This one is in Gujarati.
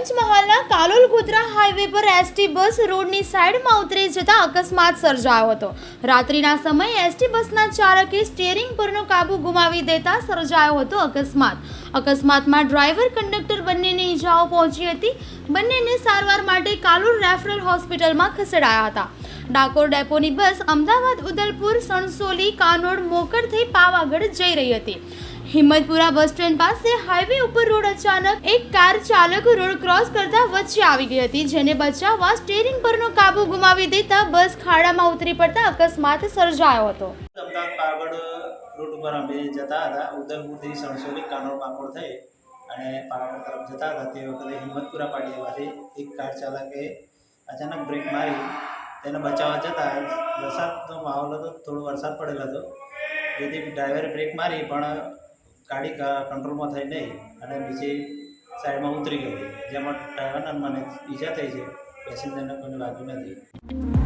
પંચમહાલના કાલોલ ગોધરા હાઈવે પર એસટી બસ રોડની સાઈડમાં ઉતરી જતા અકસ્માત સર્જાયો હતો. રાત્રિના સમયે એસટી બસના ચાલકે સ્ટીયરિંગ પરનો કાબુ ગુમાવી દેતા સર્જાયો હતો અકસ્માત. અકસ્માતમાં ડ્રાઈવર, કંડક્ટર બંનેને ઈજાઓ પહોંચી હતી. બંનેને સારવાર માટે કાલોલ રેફરલ હોસ્પિટલમાં ખસેડાયા હતા. ડાકોર ડેપોની બસ અમદાવાદ, ઉદલપુર, સણસોલી, કાનોડ મોકર થઈ પાવાગઢ જઈ રહી હતી. હિંમતપુરા બસ સ્ટેન્ડ પાસે હાઈવે ઉપર રોડ અચાનક એક કાર ચાલક રોડ ક્રોસ કરતા વચ્ચે આવી ગઈ હતી, જેને બચાવવા સ્ટેરિંગ પરનો કાબુ ગુમાવી દેતા બસ ખાડામાં ઉતરી પડતા અકસ્માત સર્જાયો હતો. અમદાવાદ પાવગઢ રૂટ ઉપર અમે જતા હતા. ઉદયપુરથી સણસોલી કાનોડ પાકોડ થઈ અને પાવાગઢ તરફ જતા હતા. તે વખતે હિંમતપુરા પાટીમાંથી એક કાર ચાલકે અચાનક બ્રેક મારી તેને બચાવવા જતાં વરસાદનો માહોલ હતો, થોડો વરસાદ પડેલો હતો. જેથી ડ્રાઈવરે બ્રેક મારી પણ ગાડી કંટ્રોલમાં થઈ નહીં અને બીજી સાઈડમાં ઉતરી ગઈ. જેમાં ડ્રાઈવરને મને ઈજા થઈ છે. પેસેન્જરને કોઈને વાગ્યું નથી.